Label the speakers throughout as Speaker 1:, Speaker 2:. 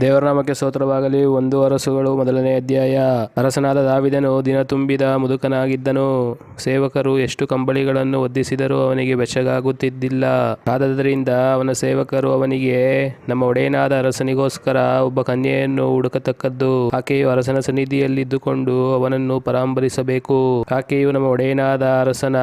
Speaker 1: ದೇವರ ನಾಮಕ್ಕೆ ಸ್ತೋತ್ರವಾಗಲಿ. ಒಂದು ಅರಸುಗಳು ಮೊದಲನೇ ಅಧ್ಯಾಯ. ಅರಸನಾದ ದಾವಿದನು ದಿನ ತುಂಬಿದ ಮುದುಕನಾಗಿದ್ದನು. ಸೇವಕರು ಎಷ್ಟು ಕಂಬಳಿಗಳನ್ನು ಒದ್ದಿಸಿದರೂ ಅವನಿಗೆ ಬೆಚ್ಚಗಾಗುತ್ತಿದ್ದಿಲ್ಲ. ಆದ್ದರಿಂದ ಅವನ ಸೇವಕರು ಅವನಿಗೆ, ನಮ್ಮ ಒಡೆಯನಾದ ಅರಸನಿಗೋಸ್ಕರ ಒಬ್ಬ ಕನ್ಯೆಯನ್ನು ಹುಡುಕತಕ್ಕದ್ದು. ಆಕೆಯು ಅರಸನ ಸನ್ನಿಧಿಯಲ್ಲಿದ್ದುಕೊಂಡು ಅವನನ್ನು ಪರಾಂಬರಿಸಬೇಕು. ಆಕೆಯು ನಮ್ಮ ಒಡೆಯನಾದ ಅರಸನ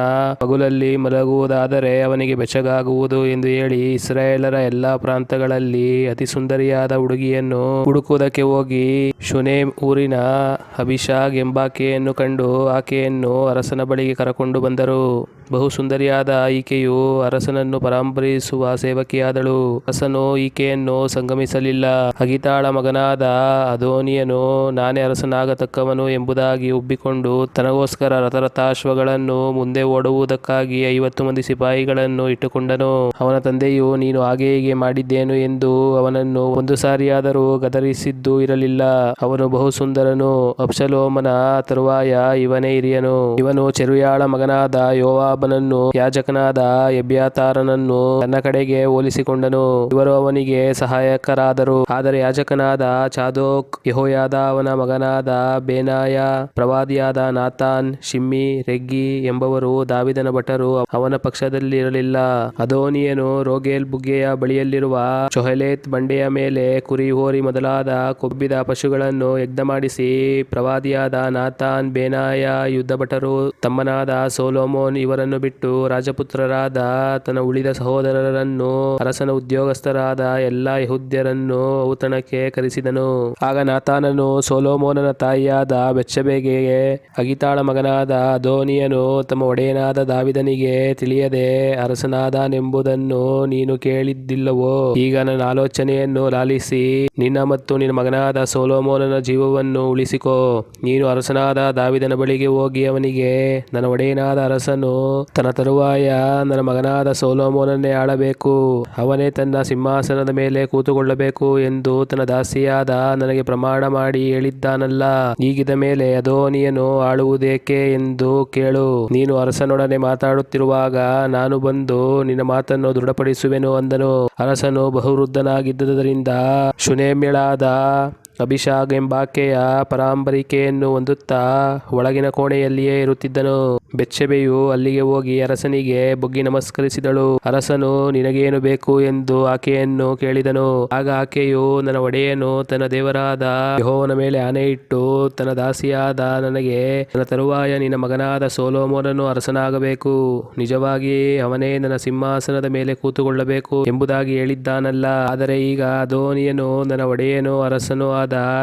Speaker 1: ಮಗುಲಲ್ಲಿ ಮಲಗುವುದಾದರೆ ಅವನಿಗೆ ಬೆಚ್ಚಗಾಗುವುದು ಎಂದು ಹೇಳಿ ಇಸ್ರಾಯೇಲರ ಎಲ್ಲಾ ಪ್ರಾಂತಗಳಲ್ಲಿ ಅತಿ ಸುಂದರಿಯಾದ ಹುಡುಗಿಯನ್ನು ಹುಡುಕುವುದಕ್ಕೆ ಹೋಗಿ ಶುನೇಮ್ ಊರಿನ ಅಭಿಷಾಗ್ ಎಂಬಾಕೆಯನ್ನು ಕಂಡು ಆಕೆಯನ್ನು ಅರಸನ ಬಳಿಗೆ ಕರಕೊಂಡು ಬಂದರು. ಬಹು ಸುಂದರಿಯಾದ ಈಕೆಯು ಅರಸನನ್ನು ಪರಾಂಬರಿಸುವ ಸೇವಕಿಯಾದಳು. ಅರಸನು, ಈಕೆಯನ್ನು ಸಂಗಮಿಸಲಿಲ್ಲ. ಅಗಿತಾಳ ಮಗನಾದ ಅಧೋನಿಯನು ನಾನೇ ಅರಸನಾಗತಕ್ಕವನು ಎಂಬುದಾಗಿ ಉಬ್ಬಿಕೊಂಡು ತನಗೋಸ್ಕರ ರಥರಥಾಶ್ವಗಳನ್ನು ಮುಂದೆ ಓಡುವುದಕ್ಕಾಗಿ ಐವತ್ತು ಮಂದಿ ಸಿಪಾಯಿಗಳನ್ನು ಇಟ್ಟುಕೊಂಡನು. ಅವನ ತಂದೆಯು, ನೀನು ಹಾಗೆ ಹೀಗೆ ಮಾಡಿದ್ದೇನು ಎಂದು ಅವನನ್ನು ಒಂದು ಸಾರಿಯಾದರೂ ಗದರಿಸಿದ್ದು ಇರಲಿಲ್ಲ. ಅವನು ಬಹು ಸುಂದರನು ಅಪ್ಸಲೋಮನ ತರುವಾಯ ಇವನೇ ಹಿರಿಯನು. ಇವನು ಚೆರುಯಾಳ ಮಗನಾದ ಯೋವಾಬನನ್ನು ಯಾಜಕನಾದ ಎಬ್ಯಾತಾರನನ್ನು ತನ್ನ ಕಡೆಗೆ ಹೋಲಿಸಿಕೊಂಡನು. ಇವರು ಅವನಿಗೆ ಸಹಾಯಕರಾದರು. ಆದರೆ ಯಾಜಕನಾದ ಚಾದೋಕ್ ಯಹೋಯಾದ ಅವನ ಮಗನಾದ ಬೇನಾಯ, ಪ್ರವಾದಿಯಾದ ನಾಥಾನ್ ಶಿಮ್ಮಿ, ರೆಗ್ಗಿ ಎಂಬವರು ದಾವಿದನ ಭಟರು ಅವನ ಪಕ್ಷದಲ್ಲಿರಲಿಲ್ಲ ಅದೋನಿಯನು ರೋಗೇಲ್ ಬುಗ್ಗೆಯ ಬಳಿಯಲ್ಲಿರುವ ಚೊಹಲೇತ್ ಬಂಡೆಯ ಮೇಲೆ ಕುರಿ ಹೋರಿ ಮೊದಲಾದ ಕೊಬ್ಬಿದ ಪಶುಗಳನ್ನು ಯಜ್ಞ ಮಾಡಿಸಿ ಪ್ರವಾದಿಯಾದ ನಾಥಾನ್ ಬೇನಾಯ ಯುದ್ಧ ಭಟರು ತಮ್ಮನಾದ ಸೋಲೋಮೋನ್ ಇವರನ್ನು ಬಿಟ್ಟು ರಾಜಪುತ್ರರಾದ ತನ್ನ ಉಳಿದ ಸಹೋದರರನ್ನು, ಅರಸನ ಉದ್ಯೋಗಸ್ಥರಾದ ಎಲ್ಲಾ ಯಹುದ್ಯರನ್ನು ಔತಣಕ್ಕೆ ಕರೆಸಿದನು. ಆಗ ನಾತಾನನು ಸೋಲೋಮೋನನ ತಾಯಿಯಾದ ಬೆಚ್ಚಬೇಗೆ ಅಗಿತಾಳ ಮಗನಾದ ಧೋನಿಯನು ತಮ್ಮ ಒಡೆಯನಾದ ದಾವಿದನಿಗೆ ತಿಳಿಯದೆ ಅರಸನಾದನೆಂಬುದನ್ನು ನೀನು ಕೇಳಿದ್ದಿಲ್ಲವೋ? ಈಗ ನನ್ನ ಆಲೋಚನೆಯನ್ನು ಲಾಲಿಸಿ, ನಿನ್ನ ಮತ್ತು ನಿನ್ನ ಮಗನಾದ ಸೋಲೋಮೋನನ ಜೀವವನ್ನು ಉಳಿಸಿಕೋ. ನೀನು ಅರಸನಾದ ದಾವಿದನ ಬಳಿಗೆ ಹೋಗಿ ಅವನಿಗೆ, ನನ್ನ ಒಡೆಯನಾದ ಅರಸನು ತನ್ನ ತರುವಾಯ ನನ್ನ ಮಗನಾದ ಸೋಲೋಮೋನನ್ನೇ ಆಳಬೇಕು. ಅವನೇ ತನ್ನ ಸಿಂಹಾಸನದ ಮೇಲೆ ಕೂತುಕೊಳ್ಳಬೇಕು ಎಂದು ತನ್ನ ದಾಸಿಯಾದ ನನಗೆ ಪ್ರಮಾಣ ಮಾಡಿ ಹೇಳಿದ್ದಾನಲ್ಲ. ಈಗಿದ ಮೇಲೆ ಅದೋನಿಯನು ಆಳುವುದೇಕೆ ಎಂದು ಕೇಳು. ನೀನು ಅರಸನೊಡನೆ ಮಾತಾಡುತ್ತಿರುವಾಗ ನಾನು ಬಂದು ನಿನ್ನ ಮಾತನ್ನು ದೃಢಪಡಿಸುವೆನು ಅಂದನು. ಅರಸನು ಬಹುವೃದ್ಧನಾಗಿದ್ದುದರಿಂದ ಶುನೇಮ್ಯಳಾದ ಅಭಿಷಾಗ್ ಎಂಬಾಕೆಯ ಪರಾಂಬರಿಕೆಯನ್ನು ಹೊಂದುತ್ತಾ ಒಳಗಿನ ಕೋಣೆಯಲ್ಲಿಯೇ ಇರುತ್ತಿದ್ದನು. ಬೆಚ್ಚಬೆಯು ಅಲ್ಲಿಗೆ ಹೋಗಿ ಅರಸನಿಗೆ ಬುಗ್ಗಿ ನಮಸ್ಕರಿಸಿದಳು. ಅರಸನು, ನಿನಗೇನು ಬೇಕು? ಎಂದು ಆಕೆಯನ್ನು ಕೇಳಿದನು. ಆಗ ಆಕೆಯು, ನನ್ನ ಒಡೆಯನು, ತನ್ನ ದೇವರಾದ ಯಹೋವನ ಮೇಲೆ ಆನೆ ಇಟ್ಟು ತನ್ನ ದಾಸಿಯಾದ ನನಗೆ ನನ್ನ ತರುವಾಯ ನಿನ್ನ ಮಗನಾದ ಸೋಲೋಮೋನನು ಅರಸನಾಗಬೇಕು. ನಿಜವಾಗಿ ಅವನೇ ನನ್ನ ಸಿಂಹಾಸನದ ಮೇಲೆ ಕೂತುಕೊಳ್ಳಬೇಕು ಎಂಬುದಾಗಿ ಹೇಳಿದ್ದಾನಲ್ಲ. ಆದರೆ ಈಗ ಧೋನಿಯನು ನನ್ನ ಒಡೆಯನು, ಅರಸನು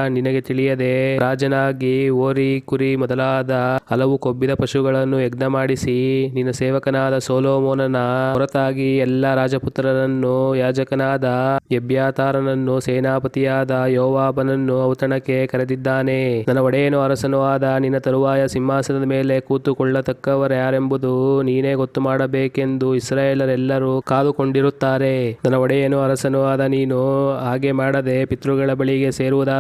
Speaker 1: ನಿನಗೆ ತಿಳಿಯದೆ ರಾಜನಾಗಿ ಓರಿ ಕುರಿ ಮೊದಲಾದ ಹಲವು ಕೊಬ್ಬಿದ ಪಶುಗಳನ್ನು ಯಜ್ಞ ಮಾಡಿಸಿ ನಿನ್ನ ಸೇವಕನಾದ ಸೋಲೋಮೋನನ ಹೊರತಾಗಿ ಎಲ್ಲ ರಾಜಪುತ್ರರನ್ನು, ಯಾಜಕನಾದ ಎಬ್ಯಾತಾರನನ್ನು, ಸೇನಾಪತಿಯಾದ ಯೋವಾಬನನ್ನು ಔತಣಕ್ಕೆ ಕರೆದಿದ್ದಾನೆ. ನನ್ನ ಒಡೆಯನು ಅರಸನು ಆದ ನಿನ್ನ ತರುವಾಯ ಸಿಂಹಾಸನದ ಮೇಲೆ ಕೂತುಕೊಳ್ಳತಕ್ಕವರ್ಯಾರೆಂಬುದು ನೀನೇ ಗೊತ್ತು ಮಾಡಬೇಕೆಂದು ಇಸ್ರಾಯೇಲರೆಲ್ಲರೂ ಕಾದುಕೊಂಡಿರುತ್ತಾರೆ. ನನ್ನ ಒಡೆಯನು ಅರಸನು ಆದ ನೀನು ಹಾಗೆ ಮಾಡದೆ ಪಿತೃಗಳ ಬಳಿಗೆ ಸೇರುವುದಾದರೆ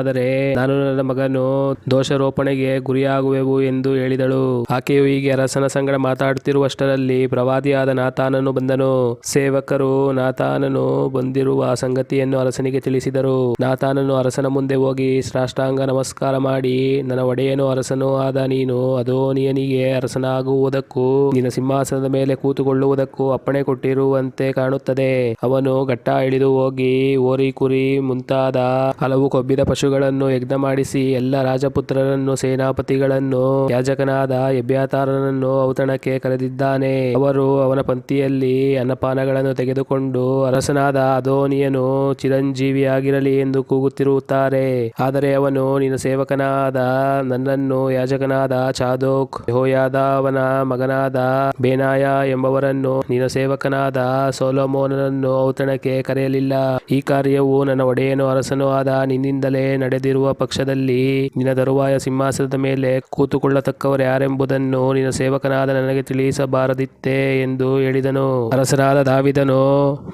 Speaker 1: ನಾನು ನನ್ನ ಮಗನು ದೋಷಾರೋಪಣೆಗೆ ಗುರಿಯಾಗುವೆವು ಎಂದು ಹೇಳಿದಳು. ಆಕೆಯು ಹೀಗೆ ಅರಸನ ಸಂಗಡ ಮಾತಾಡುತ್ತಿರುವಷ್ಟರಲ್ಲಿ ಪ್ರವಾದಿಯಾದ ನಾಥಾನನು ಬಂದನು. ಸೇವಕರು ನಾತಾನನು ಬಂದಿರುವ ಸಂಗತಿಯನ್ನು ಅರಸನಿಗೆ ತಿಳಿಸಿದರು. ನಾಥಾನನು ಅರಸನ ಮುಂದೆ ಹೋಗಿ ಸಾಷ್ಟಾಂಗ ನಮಸ್ಕಾರ ಮಾಡಿ, ನನ್ನ ಒಡೆಯನು ಅರಸನೂ ಆದ ನೀನು ಅದೋನಿಯನಿಗೆ ಅರಸನಾಗುವುದಕ್ಕೂ, ನಿನ್ನ ಸಿಂಹಾಸನದ ಮೇಲೆ ಕೂತುಕೊಳ್ಳುವುದಕ್ಕೂ ಅಪ್ಪಣೆ ಕೊಟ್ಟಿರುವಂತೆ ಕಾಣುತ್ತದೆ. ಅವನು ಘಟ್ಟ ಇಳಿದು ಹೋಗಿ ಓರಿ ಕುರಿ ಮುಂತಾದ ಹಲವು ಕೊಬ್ಬಿದ ಪಶುಗಳನ್ನು ಯಜ್ಞ ಮಾಡಿಸಿ ಎಲ್ಲ ರಾಜಪುತ್ರರನ್ನು, ಸೇನಾಪತಿಗಳನ್ನು, ಯಾಜಕನಾದ ಎಬ್ಯಾತಾರನನ್ನು ಔತಣಕ್ಕೆ ಕರೆದಿದ್ದಾನೆ. ಅವರು ಅವನ ಪಂಕ್ತಿಯಲ್ಲಿ ಅನ್ನಪಾನಗಳನ್ನು ತೆಗೆದುಕೊಂಡು ಅರಸನಾದ ಅದೋನಿಯನು ಚಿರಂಜೀವಿಯಾಗಿರಲಿ ಎಂದು ಕೂಗುತ್ತಿರುತ್ತಾರೆ. ಆದರೆ ಅವನು, ನಿನ್ನ ಸೇವಕನಾದ ನನ್ನನ್ನು ಯಾಜಕನಾದ ಚಾದೋಕ್, ಯೆಹೋಯಾದಾವನ ಮಗನಾದ ಬೇನಾಯ ಎಂಬವರನ್ನು ನಿನ್ನ ಸೇವಕನಾದ ಸೋಲೋಮೋನನನ್ನು ಔತಣಕ್ಕೆ ಕರೆಯಲಿಲ್ಲ. ಈ ಕಾರ್ಯವು ನನ್ನ ಒಡೆಯನು ಅರಸನು ಆದ ನಿನ್ನಿಂದಲೇ ನಡೆದಿರುವ ಪಕ್ಷದಲ್ಲಿ ನಿನ್ನ ತರುವಾಯ ಸಿಂಹಾಸನದ ಮೇಲೆ ಕೂತುಕೊಳ್ಳತಕ್ಕವರು ಯಾರೆಂಬುದನ್ನು ನಿನ್ನ ಸೇವಕನಾದ ನನಗೆ ತಿಳಿಸಬಾರದಿತ್ತೆ ಎಂದು ಹೇಳಿದನು. ಅರಸರಾದ ದಾವಿದನು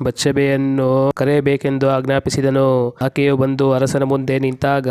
Speaker 1: ಬಚ್ಚಬೆಯನ್ನು ಕರೆಯಬೇಕೆಂದು ಆಜ್ಞಾಪಿಸಿದನು. ಆಕೆಯು ಬಂದು ಅರಸನ ಮುಂದೆ ನಿಂತಾಗ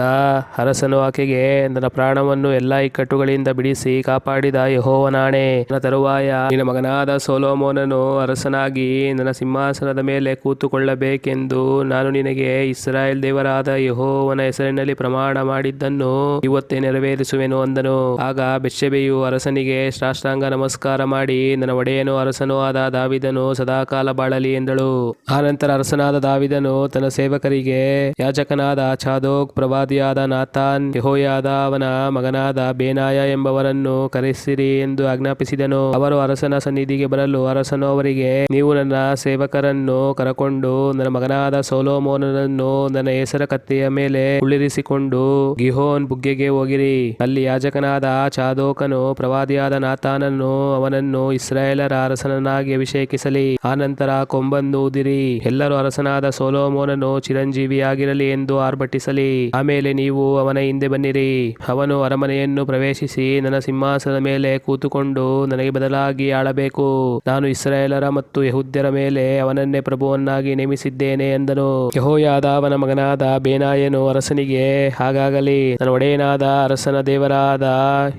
Speaker 1: ಅರಸನು ಆಕೆಗೆ, ನನ್ನ ಪ್ರಾಣವನ್ನು ಎಲ್ಲಾ ಇಕ್ಕಟ್ಟುಗಳಿಂದ ಬಿಡಿಸಿ ಕಾಪಾಡಿದ ಯಹೋವನಾಣೆ. ನನ್ನ ತರುವಾಯ, ನಿನ್ನ ಮಗನಾದ ಸೋಲೋಮೋನನು ಅರಸನಾಗಿ ನನ್ನ ಸಿಂಹಾಸನದ ಮೇಲೆ ಕೂತುಕೊಳ್ಳಬೇಕೆಂದು ನಾನು ನಿನಗೆ ಇಸ್ರಾಯೇಲ್ ದೇವರಾದ ಯೆಹೋವನ ಹೆಸರಿನಲ್ಲಿ ಪ್ರಮಾಣ ಮಾಡಿದ್ದನ್ನು ಇವತ್ತೇ ನೆರವೇರಿಸುವೆನು ಅಂದನು. ಆಗ ಬೆಚ್ಚಬೆಯು ಅರಸನಿಗೆ ಸಾಷ್ಟಾಂಗ ನಮಸ್ಕಾರ ಮಾಡಿ, ನನ್ನ ಒಡೆಯನು ಅರಸನೂ ಆದ ದಾವಿದನು ಸದಾಕಾಲ ಬಾಳಲಿ ಎಂದಳು. ಆನಂತರ ಅರಸನಾದ ದಾವಿದನು ತನ್ನ ಸೇವಕರಿಗೆ, ಯಾಜಕನಾದ ಚಾದೋಕ್, ಪ್ರವಾದಿಯಾದ ನಾಥಾನ್ ಯಹೋಯಾದ ಅವನ ಮಗನಾದ ಬೇನಾಯ ಎಂಬವರನ್ನು ಕರೆಸಿರಿ ಎಂದು ಆಜ್ಞಾಪಿಸಿದನು. ಅವರು ಅರಸನ ಸನ್ನಿಧಿಗೆ ಬರಲು ಅರಸನು ಅವರಿಗೆ, ನೀವು ನನ್ನ ಸೇವಕರನ್ನು ಕರಕೊಂಡು, ನನ್ನ ಮಗನಾದ ಸೋಲೋಮೋನನನ್ನು ನನ್ನ ಹೆಸರ ಕತ್ತೆಯ ಮೇಲೆ ಕುಳ್ಳಿರಿಸಿಕೊಂಡು ಗಿಹೋನ್ ಬುಗ್ಗೆಗೆ ಹೋಗಿರಿ. ಅಲ್ಲಿ ಯಾಜಕನಾದ ಚಾದೋಕನು, ಪ್ರವಾದಿಯಾದ ನಾತಾನನ್ನು ಅವನನ್ನು ಇಸ್ರಾಯೇಲರ ಅರಸನನ್ನಾಗಿ ಅಭಿಷೇಕಿಸಲಿ. ಆನಂತರ ಕೊಂಬನ್ನು ಊದಿರಿ ಎಲ್ಲರೂ ಅರಸನಾದ ಸೋಲೋಮೋನನು ಚಿರಂಜೀವಿಯಾಗಿರಲಿ ಎಂದು ಆರ್ಭಟಿಸಲಿ. ಆಮೇಲೆ ನೀವು ಅವನ ಹಿಂದೆ ಬನ್ನಿರಿ. ಅವನು ಅರಮನೆಯನ್ನು ಪ್ರವೇಶಿಸಿ ನನ್ನ ಸಿಂಹಾಸನದ ಮೇಲೆ ಕೂತುಕೊಂಡು ನನಗೆ ಬದಲಾಗಿ ಆಳಬೇಕು. ನಾನು ಇಸ್ರಾಯೇಲರ ಮತ್ತು ಯಹುದ್ಯರ ಮೇಲೆ ಅವನನ್ನೇ ಪ್ರಭುವನ್ನಾಗಿ ನೇಮಿಸಿದ್ದೇನೆ ಎಂದನು. ಯಹೋಯಾದ ಅವನ ಮಗನಾದ ಬೇನಾಯನು ಅರಸನಿಗೆ ಹಾಗಾಗಲಿ. ನನ್ನ ಒಡೆಯನಾದ ಅರಸನ ದೇವರಾದ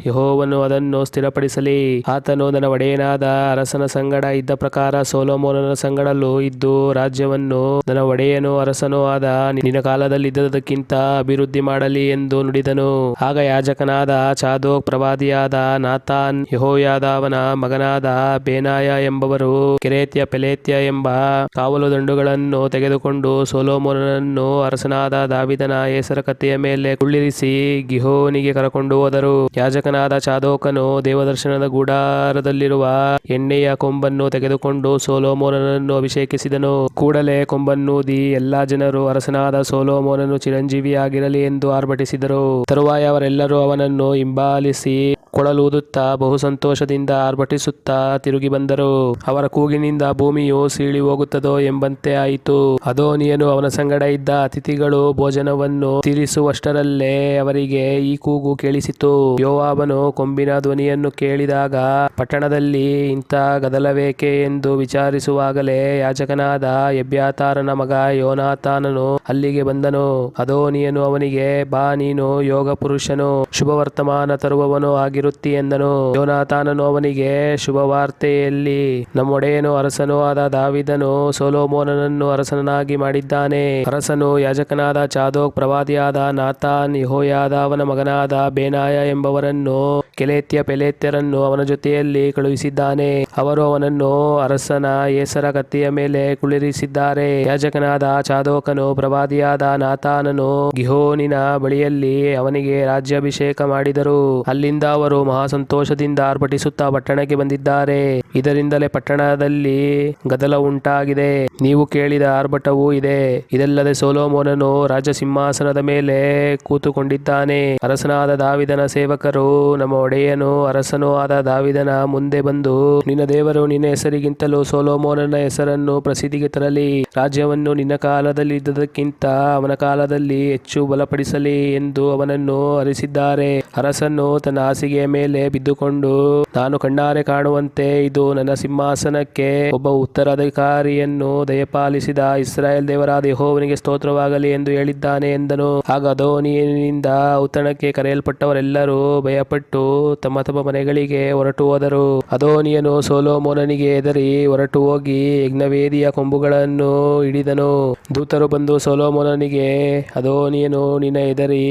Speaker 1: ಯಹೋವನ್ನು ಅದನ್ನು ಸ್ಥಿರಪಡಿಸಲಿ. ಆತನು ನನ್ನ ಒಡೆಯನಾದ ಅರಸನ ಸಂಗಡ ಇದ್ದ ಪ್ರಕಾರ ಸೋಲೋಮೋನನ ಸಂಗಡಲ್ಲೂ ಇದ್ದು ರಾಜ್ಯವನ್ನು ನನ್ನ ಒಡೆಯನು ಅರಸನೂ ಆದ ನಿನ್ನ ಕಾಲದಲ್ಲಿ ಇದ್ದದಕ್ಕಿಂತ ಅಭಿವೃದ್ಧಿ ಮಾಡಲಿ ಎಂದು ನುಡಿದನು. ಆಗ ಯಾಜಕನಾದ ಚಾದೋಕ್ ಪ್ರವಾದಿಯಾದ ನಾಥಾನ್ ಯಹೋಯಾದವನ ಮಗನಾದ ಬೇನಾಯ ಎಂಬವರು ಕೆರೇತ್ಯ ಪೆಲೇತ್ಯ ಎಂಬ ಕಾವಲು ದಂಡುಗಳನ್ನು ತೆಗೆದುಕೊಂಡು ಸೋಲೋಮೋನನನ್ನು ಅರಸನಾದ ದಾವಿದನ ಹೆಸರ ಕತ್ತೆಯ ಮೇಲೆ ಕುಳ್ಳಿರಿಸಿ ಗಿಹೋನಿಗೆ ಕರಕೊಂಡು ಹೋದರು. ಯಾಜಕನಾದ ಚಾದೋಕನು ದೇವದರ್ಶನದ ಗುಡಾರದಲ್ಲಿರುವ ಎಣ್ಣೆಯ ಕೊಂಬನ್ನು ತೆಗೆದುಕೊಂಡು ಸೋಲೋಮೋನನನ್ನು ಅಭಿಷೇಕಿಸಿದನು. ಕೂಡಲೇ ಕೊಂಬನ್ನೂದಿ ಎಲ್ಲಾ ಜನರು ಅರಸನಾದ ಸೋಲೋಮೋನನು ಚಿರಂಜೀವಿಯಾಗಿರಲಿ ಎಂದು ಆರ್ಭಟಿಸಿದರು. ತರುವಾಯ ಅವರೆಲ್ಲರೂ ಅವನನ್ನು ಹಿಂಬಾಲಿಸಿ ಕೊಳಲೂದುತ್ತಾ ಬಹು ಸಂತೋಷದಿಂದ ಆರ್ಭಟಿಸುತ್ತಾ ತಿರುಗಿ ಬಂದರು. ಅವರ ಕೂಗಿನಿಂದ ಭೂಮಿಯು ಸೀಳಿ ಹೋಗುತ್ತದೋ ಎಂಬಂತೆ ಆಯಿತು. ಅದೋನಿಯನು ಅವನ ಸಂಗಡ ಇದ್ದ ಅತಿಥಿಗಳು ಭೋಜನವನ್ನು ತೀರಿಸುವಷ್ಟರಲ್ಲೇ ಅವರಿಗೆ ಈ ಕೂಗು ಕೇಳಿಸಿತು. ಯೋವಾಬನು ಕೊಂಬಿನ ಧ್ವನಿಯನ್ನು ಕೇಳಿದಾಗ, ಪಟ್ಟಣದಲ್ಲಿ ಇಂಥ ಗದಲವೇಕೆ ಎಂದು ವಿಚಾರಿಸುವಾಗಲೇ ಯಾಜಕನಾದ ಎಬ್ಯಾತಾರನ ಮಗ ಯೋನಾಥಾನನು ಅಲ್ಲಿಗೆ ಬಂದನು. ಅದೋನಿಯನು ಅವನಿಗೆ, ಬಾ ನೀನು ಯೋಗ ಪುರುಷನು ಶುಭ ವರ್ತಮಾನ ತರುವವನು ಆಗಿರುತ್ತಿ ಎಂದನು. ಯೋನಾಥಾನನು ಅವನಿಗೆ, ಶುಭವಾರ್ತೆಯಲ್ಲಿ ನಮ್ಮೊಡೆಯನು ಅರಸನೂ ಆದ ದಾವಿದನು ಸೋಲೋಮೋನನನ್ನು ಅರಸನಾಗಿ ಮಾಡಿದ್ದಾನೆ. ಅರಸನು ಯಾಜಕನಾದ ಚಾದೋಕ್, ಪ್ರವಾದಿಯಾದ ನಾಥಾನ್ ಯಹೋಯಾದ ಅವನ ಮಗನಾದ ಬೇನಾಯ ಎಂಬವರನ್ನು, ಕೆಲೇತ್ಯ ಪೆಲೇತ್ಯರನ್ನು ಅವನ ಜೊತೆಯಲ್ಲಿ ಕಳುಹಿಸಿದ್ದಾನೆ. ಅವರು ಅವನನ್ನು ಅರಸನ ಏಸರ ಕತ್ತಿಯ ಮೇಲೆ ಕುಳಿರಿಸಿದ್ದಾರೆ ಯಾಜಕನಾದ ಚಾದೋಕನು, ಪ್ರವಾದಿಯಾದ ನಾಥಾನನು ಗಿಹೋನಿನ ಬಳಿಯಲ್ಲಿ ಅವನಿಗೆ ರಾಜ್ಯಾಭಿಷೇಕ ಮಾಡಿದರು. ಅಲ್ಲಿಂದ ಅವರು ಮಹಾ ಸಂತೋಷದಿಂದ ಆರ್ಭಟಿಸುತ್ತಾ ಪಟ್ಟಣಕ್ಕೆ ಬಂದಿದ್ದಾರೆ. ಇದರಿಂದಲೇ ಪಟ್ಟಣದಲ್ಲಿ ಗದಲ ಉಂಟಾಗಿದೆ. ನೀವು ಕೇಳಿದ ಆರ್ಭಟವೂ ಇದೆ. ಇದಲ್ಲದೆ ಸೋಲೋಮೋನನು ರಾಜ ಸಿಂಹಾಸನದ ಮೇಲೆ ಕೂತುಕೊಂಡಿದ್ದಾನೆ. ಅರಸನಾದ ದಾವಿದನ ಸೇವಕರು, ನಮ್ಮ ಒಡೆಯನು ಅರಸನೂ ಆದ ದಾವಿದನ ಮುಂದೆ ಬಂದು, ನಿನ್ನ ದೇವರು ನಿನ್ನ ಹೆಸರಿಗಿಂತಲೂ ಸೋಲೋಮೋನನ ಹೆಸರನ್ನು ಪ್ರಸಿದ್ಧಿಗೆ ತರಲಿ. ರಾಜ್ಯವನ್ನು ನಿನ್ನ ಕಾಲದಲ್ಲಿ ಇದ್ದದಕ್ಕಿಂತ ಅವನ ಕಾಲದಲ್ಲಿ ಹೆಚ್ಚು ಬಲಪಡಿಸಲಿ ಎಂದು ಅವನನ್ನು ಅರಿಸಿದ್ದಾರೆ. ಅರಸನು ತನ್ನ ಹಾಸಿಗೆಯ ಮೇಲೆ ಬಿದ್ದುಕೊಂಡು ನಾನು ಕಣ್ಣಾರೆ ಕಾಣುವಂತೆ ಇದು ನನ್ನ ಸಿಂಹಾಸನಕ್ಕೆ ಒಬ್ಬ ಉತ್ತರಾಧಿಕಾರಿಯನ್ನು ದಯಪಾಲಿಸಿದ ಇಸ್ರಾಯೇಲ್ ದೇವರಾದ ಯೆಹೋವನಿಗೆ ಸ್ತೋತ್ರವಾಗಲಿ ಎಂದು ಹೇಳಿದ್ದಾನೆ ಎಂದನು. ಆಗ ಅದೋನಿಯನಿಂದ ಔತಣಕ್ಕೆ ಕರೆಯಲ್ಪಟ್ಟವರೆಲ್ಲರೂ ಭಯಪಟ್ಟು ತಮ್ಮ ತಮ್ಮ ಮನೆಗಳಿಗೆ ಹೊರಟು ಹೋದರು. ಅದೋನಿಯನು ಸೋಲೋಮೋನನಿಗೆ ಎದರಿ ಹೊರಟು ಹೋಗಿ ಯಜ್ಞವೇದಿಯ ಕೊಂಬುಗಳನ್ನು ಹಿಡಿದನು. ದೂತರು ಬಂದು ಸೋಲೋಮೋನನಿಗೆ, ಅದೋನಿಯನು ನಿನ್ನ ಎದರಿ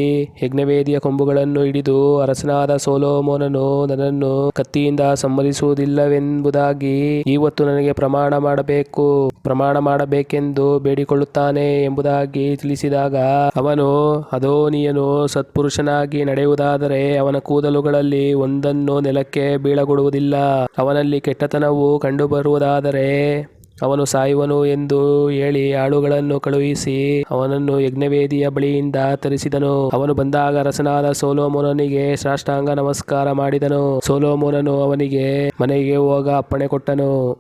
Speaker 1: ಯಜ್ಞವೇದಿಯ ಕೊಂಬುಗಳನ್ನು ಹಿಡಿದು ಅರಸನಾದ ಸೋಲೋಮೋನನು ನನ್ನನ್ನು ಕತ್ತಿಯಿಂದ ಸಮ್ಮತಿಸುವುದಿಲ್ಲವೆಂಬುದಾಗಿ ಇವತ್ತು ನನಗೆ ಪ್ರಮಾಣ ಮಾಡಬೇಕು. ಪ್ರಮಾಣ ಮಾಡಬೇಕೆಂದು ಬೇಡಿಕೊಳ್ಳುತ್ತಾನೆ ಎಂಬುದಾಗಿ ತಿಳಿಸಿದಾಗ ಅವನು ಅದೋನಿಯನು ಸತ್ಪುರುಷನಾಗಿ ನಡೆಯುವುದಾದರೆ ಅವನ ಕೂದಲುಗಳಲ್ಲಿ ಒಂದನ್ನು ನೆಲಕ್ಕೆ ಬೀಳಗೊಡುವುದಿಲ್ಲ. ಅವನಲ್ಲಿ ಕೆಟ್ಟತನವು ಕಂಡುಬರುವುದಾದರೆ ಅವನು ಸಾಯುವನು ಎಂದು ಹೇಳಿ ಆಳುಗಳನ್ನು ಕಳುಹಿಸಿ ಅವನನ್ನು ಯಜ್ಞವೇದಿಯ ಬಳಿಯಿಂದ ತರಿಸಿದನು. ಅವನು ಬಂದಾಗ ರಸನಾದ ಸೋಲೋಮೋನನಿಗೆ ಸಾಷ್ಟಾಂಗ ನಮಸ್ಕಾರ ಮಾಡಿದನು. ಸೋಲೋಮೋನನು ಅವನಿಗೆ ಮನೆಗೆ ಹೋಗ ಅಪ್ಪಣೆ ಕೊಟ್ಟನು.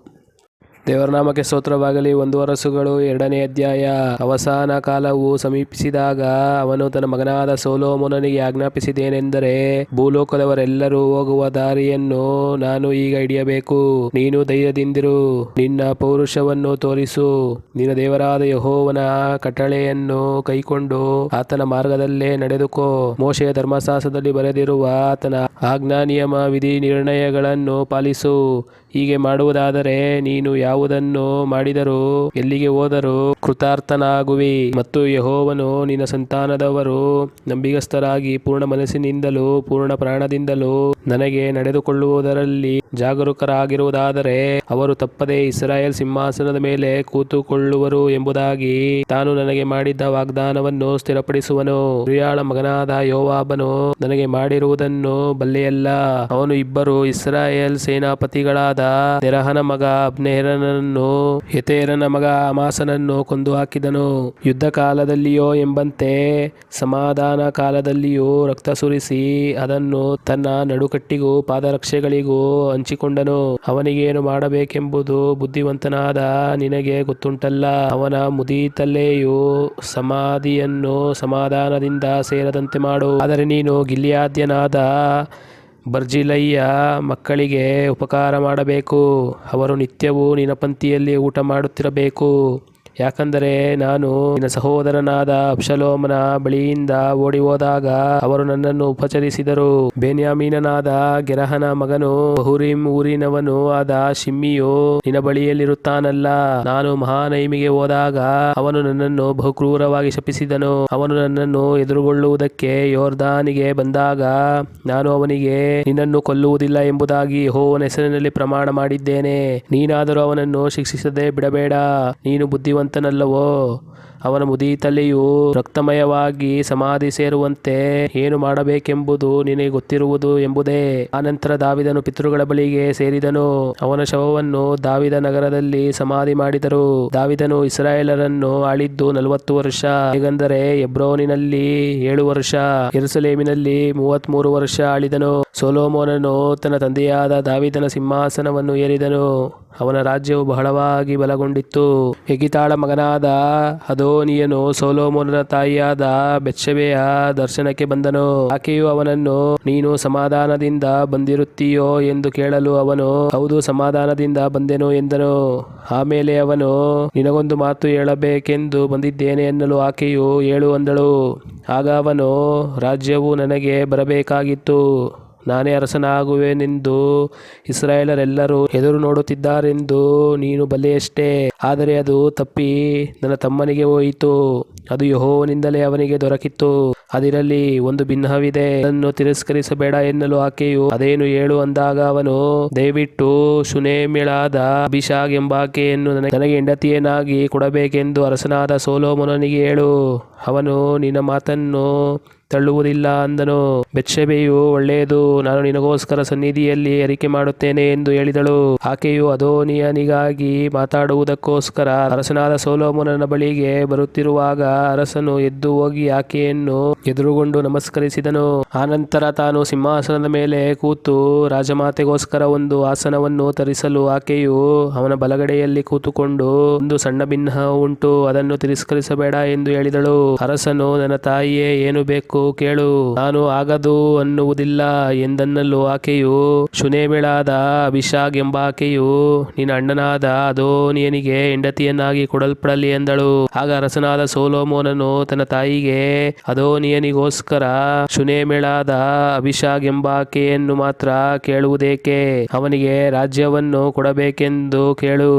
Speaker 1: ದೇವರ ನಾಮಕ್ಕೆ ಸ್ತೋತ್ರವಾಗಲಿ. ಒಂದು ವರಸುಗಳು ಎರಡನೇ ಅಧ್ಯಾಯ. ಅವಸಾನ ಕಾಲವು ಸಮೀಪಿಸಿದಾಗ ಅವನು ತನ್ನ ಮಗನಾದ ಸೋಲೋಮೋನನಿಗೆ ಆಜ್ಞಾಪಿಸಿದೇನೆಂದರೆ ಭೂಲೋಕದವರೆಲ್ಲರೂ ಹೋಗುವ ದಾರಿಯನ್ನು ನಾನು ಈಗ ಹಿಡಿಯಬೇಕು. ನೀನು ಧೈರ್ಯದಿಂದಿರು, ನಿನ್ನ ಪೌರುಷವನ್ನು ತೋರಿಸು. ನಿನ್ನ ದೇವರಾದ ಯಹೋವನ ಕಟ್ಟಳೆಯನ್ನು ಕೈಕೊಂಡು ಆತನ ಮಾರ್ಗದಲ್ಲೇ ನಡೆದುಕೋ. ಮೋಶೆಯ ಧರ್ಮಶಾಸ್ತ್ರದಲ್ಲಿ ಬರೆದಿರುವ ಆತನ ಆಜ್ಞಾ ನಿಯಮ ವಿಧಿ ನಿರ್ಣಯಗಳನ್ನು ಪಾಲಿಸು. ಹೀಗೆ ಮಾಡುವುದಾದರೆ ನೀನು ಯಾವುದನ್ನು ಮಾಡಿದರೂ, ಎಲ್ಲಿಗೆ ಹೋದರೂ ಕೃತಾರ್ಥನಾಗುವಿ. ಮತ್ತು ಯಹೋವನು ನಿನ್ನ ಸಂತಾನದವರು ನಂಬಿಗಸ್ತರಾಗಿ ಪೂರ್ಣ ಮನಸ್ಸಿನಿಂದಲೂ ಪೂರ್ಣ ಪ್ರಾಣದಿಂದಲೂ ನನಗೆ ನಡೆದುಕೊಳ್ಳುವುದರಲ್ಲಿ ಜಾಗರೂಕರಾಗಿರುವುದಾದರೆ ಅವರು ತಪ್ಪದೆ ಇಸ್ರಾಯೇಲ್ ಸಿಂಹಾಸನದ ಮೇಲೆ ಕೂತುಕೊಳ್ಳುವರು ಎಂಬುದಾಗಿ ತಾನು ನನಗೆ ಮಾಡಿದ್ದ ವಾಗ್ದಾನವನ್ನು ಸ್ಥಿರಪಡಿಸುವನು. ಉರಿಯಾಳ ಮಗನಾದ ಯೋವಾಬನು ನನಗೆ ಮಾಡಿರುವುದನ್ನು ಬಲ್ಲೆಯಲ್ಲ. ಅವನು ಇಬ್ಬರು ಇಸ್ರಾಯೇಲ್ ಸೇನಾಪತಿಗಳಾದ ತೆರಹನ ಮಗ ಅಬ್ನೇರನನ್ನು, ಯತೇರನ ಮಗ ಅಮಾಸನನ್ನು ಕೊಂದು ಹಾಕಿದನು ಯುದ್ಧ ಕಾಲದಲ್ಲಿಯೋ ಎಂಬಂತೆ ಸಮಾಧಾನ ಕಾಲದಲ್ಲಿಯೂ ರಕ್ತ ಸುರಿಸಿ ಅದನ್ನು ತನ್ನ ನಡುಕಟ್ಟಿಗೂ ಪಾದರಕ್ಷೆಗಳಿಗೂ ಹಂಚಿಕೊಂಡನು. ಅವನಿಗೇನು ಮಾಡಬೇಕೆಂಬುದು ಬುದ್ಧಿವಂತನಾದ ನಿನಗೆ ಗೊತ್ತುಂಟಲ್ಲ. ಅವನ ಮುದಿತಲ್ಲೆಯೂ ಸಮಾಧಿಯನ್ನು ಸಮಾಧಾನದಿಂದ ಸೇರದಂತೆ ಮಾಡು. ಆದರೆ ನೀನು ಗಿಲ್ಯಾದ್ಯನಾದ ಬರ್ಜಿಲಯ್ಯ ಮಕ್ಕಳಿಗೆ ಉಪಕಾರ ಮಾಡಬೇಕು. ಅವರು ನಿತ್ಯವೂ ನಿನ್ನ ಊಟ ಮಾಡುತ್ತಿರಬೇಕು. ಯಾಕಂದರೆ ನಾನು ನಿನ್ನ ಸಹೋದರನಾದ ಅಬ್ಷಲೋಮನ ಬಳಿಯಿಂದ ಓಡಿ ಹೋದಾಗ ಅವರು ನನ್ನನ್ನು ಉಪಚರಿಸಿದರು. ಬೆನ್ಯಾಮೀನನಾದ ಗೆರಹನ ಮಗನು ಹುರಿಂ ಊರಿನವನು ಆದ ಶಿಮ್ಮಿಯು ನಿನ್ನ ಬಳಿಯಲ್ಲಿರುತ್ತಾನಲ್ಲ. ನಾನು ಮಹಾನೈಮಿಗೆ ಹೋದಾಗ ಅವನು ನನ್ನನ್ನು ಬಹುಕ್ರೂರವಾಗಿ ಶಪಿಸಿದನು. ಅವನು ನನ್ನನ್ನು ಎದುರುಗೊಳ್ಳುವುದಕ್ಕೆ ಯೋರ್ದಾನಿಗೆ ಬಂದಾಗ ನಾನು ಅವನಿಗೆ ನಿನ್ನನ್ನು ಕೊಲ್ಲುವುದಿಲ್ಲ ಎಂಬುದಾಗಿ ಹೋವನ ಹೆಸರಿನಲ್ಲಿ ಪ್ರಮಾಣ ಮಾಡಿದ್ದೇನೆ. ನೀನಾದರೂ ಅವನನ್ನು ಶಿಕ್ಷಿಸದೆ ಬಿಡಬೇಡ. ನೀನು ಬುದ್ಧಿವಂತನಲ್ಲವೋ? ಅವನ ಮುದಿತಲೆಯು ರಕ್ತಮಯವಾಗಿ ಸಮಾಧಿ ಸೇರುವಂತೆ ಏನು ಮಾಡಬೇಕೆಂಬುದು ನಿನಗೆ ಗೊತ್ತಿರುವುದು ಎಂಬುದೇ. ಆನಂತರ ದಾವಿದನು ಪಿತೃಗಳ ಬಳಿಗೆ ಸೇರಿದನು. ಅವನ ಶವವನ್ನು ದಾವಿದ ನಗರದಲ್ಲಿ ಸಮಾಧಿ ಮಾಡಿದರು. ದಾವಿದನು ಇಸ್ರಾಯೇಲರನ್ನು ಆಳಿದ್ದು ನಲವತ್ತು ವರ್ಷ. ಹೇಗೆಂದರೆ ಎಬ್ರೋನಿನಲ್ಲಿ ಏಳು ವರ್ಷ ಇರುಸಲೇಮಿನಲ್ಲಿ ಮೂವತ್ತ್ ವರ್ಷ ಆಳಿದನು. ಸೊಲೋಮೋನನು ತನ್ನ ತಂದೆಯಾದ ದಾವಿದನ ಸಿಂಹಾಸನವನ್ನು ಏರಿದನು. ಅವನ ರಾಜ್ಯವು ಬಹಳವಾಗಿ ಬಲಗೊಂಡಿತ್ತು. ಹೆಗಿತಾಳ ಮಗನಾದ ಅದೋನಿಯನು ಸೋಲೋಮೋನನ ತಾಯಿಯಾದ ಬೆಚ್ಚವೆಯ ದರ್ಶನಕ್ಕೆ ಬಂದನು. ಆಕೆಯು ಅವನನ್ನು, ನೀನು ಸಮಾಧಾನದಿಂದ ಬಂದಿರುತ್ತೀಯೋ ಎಂದು ಕೇಳಲು ಅವನು, ಹೌದು, ಸಮಾಧಾನದಿಂದ ಬಂದೆನು ಎಂದನು. ಆಮೇಲೆ ಅವನು, ನಿನಗೊಂದು ಮಾತು ಹೇಳಬೇಕೆಂದು ಬಂದಿದ್ದೇನೆ ಎನ್ನಲು ಆಕೆಯು ಹೇಳು ಅಂದಳು. ಆಗ ಅವನು, ರಾಜ್ಯವು ನನಗೆ ಬರಬೇಕಾಗಿತ್ತು. ನಾನೇ ಅರಸನಾಗುವೆನೆಂದು ಇಸ್ರಾಯೇಲರೆಲ್ಲರೂ ಎದುರು ನೋಡುತ್ತಿದ್ದಾರೆಂದು ನೀನು ಬಲೆಯಷ್ಟೇ ಆದರೆ ಅದು ತಪ್ಪಿ ನನ್ನ ತಮ್ಮನಿಗೆ ಹೋಯಿತು. ಅದು ಯಹೋವನಿಂದಲೇ ಅವನಿಗೆ ದೊರಕಿತ್ತು. ಅದಿರಲಿ ಒಂದು ಭಿನ್ನವಿದೆ. ಅದನ್ನು ತಿರಸ್ಕರಿಸಬೇಡ ಎನ್ನಲು ಆಕೆಯು ಅದೇನು ಹೇಳು ಅಂದಾಗ ಅವನು, ದಯವಿಟ್ಟು ಶುನೇಮಿಳಾದ ಅಭಿಷಾಗ್ ಎಂಬಾಕೆಯನ್ನು ನನಗೆ ನನಗೆ ಹೆಂಡತಿಯನ್ನಾಗಿ ಕೊಡಬೇಕೆಂದು ಅರಸನಾದ ಸೋಲೋಮನನಿಗೆ ಹೇಳು. ಅವನು ನಿನ್ನ ಮಾತನ್ನು ತಳ್ಳುವುದಿಲ್ಲ ಅಂದನು. ಬೆಚ್ಚಬೆಯು ಒಳ್ಳೆಯದು, ನಾನು ನಿನಗೋಸ್ಕರ ಸನ್ನಿಧಿಯಲ್ಲಿ ಅರಿಕೆ ಮಾಡುತ್ತೇನೆ ಎಂದು ಹೇಳಿದಳು. ಆಕೆಯು ಅದೋನಿಯನಿಗಾಗಿ ಮಾತಾಡುವುದಕ್ಕೋಸ್ಕರ ಅರಸನಾದ ಸೋಲೋಮೋನನ ಬಳಿಗೆ ಬರುತ್ತಿರುವಾಗ ಅರಸನು ಎದ್ದು ಹೋಗಿ ಆಕೆಯನ್ನು ಎದುರುಗೊಂಡು ನಮಸ್ಕರಿಸಿದನು. ಆನಂತರ ತಾನು ಸಿಂಹಾಸನದ ಮೇಲೆ ಕೂತು ರಾಜಮಾತೆಗೋಸ್ಕರ ಒಂದು ಆಸನವನ್ನು ತರಿಸಲು ಆಕೆಯು ಅವನ ಬಲಗಡೆಯಲ್ಲಿ ಕೂತುಕೊಂಡು ಒಂದು ಸಣ್ಣ ಭಿನ್ನ ಉಂಟು, ಅದನ್ನು ತಿರಸ್ಕರಿಸಬೇಡ ಎಂದು ಹೇಳಿದಳು. ಅರಸನು, ನನ್ನ ತಾಯಿಯೇ, ಏನು ಬೇಕು? ಕೇಳು, ನಾನು ಆಗದು ಅನ್ನುವುದಿಲ್ಲ ಎಂದನ್ನಲು ಆಕೆಯು. ಶುನೇಮಿಳಾದ ಅಭಿಷಾಗ್ ಎಂಬ ಆಕೆಯು ನಿನ್ನ ಅಣ್ಣನಾದ ಅದೋನಿಯನಿಗೆ ಹೆಂಡತಿಯನ್ನಾಗಿ ಕೊಡಲ್ಪಡಲಿ ಎಂದಳು. ಆಗ ಅರಸನಾದ ಸೋಲೋಮೋನನು ತನ್ನ ತಾಯಿಗೆ, ಅದೋನಿಯನಿಗೋಸ್ಕರ ಶುನೇಮಿಳಾದ ಅಭಿಷಾಗ್ ಎಂಬ ಆಕೆಯನ್ನು ಮಾತ್ರ ಕೇಳುವುದೇಕೆ? ಅವನಿಗೆ ರಾಜ್ಯವನ್ನು ಕೊಡಬೇಕೆಂದು ಕೇಳು.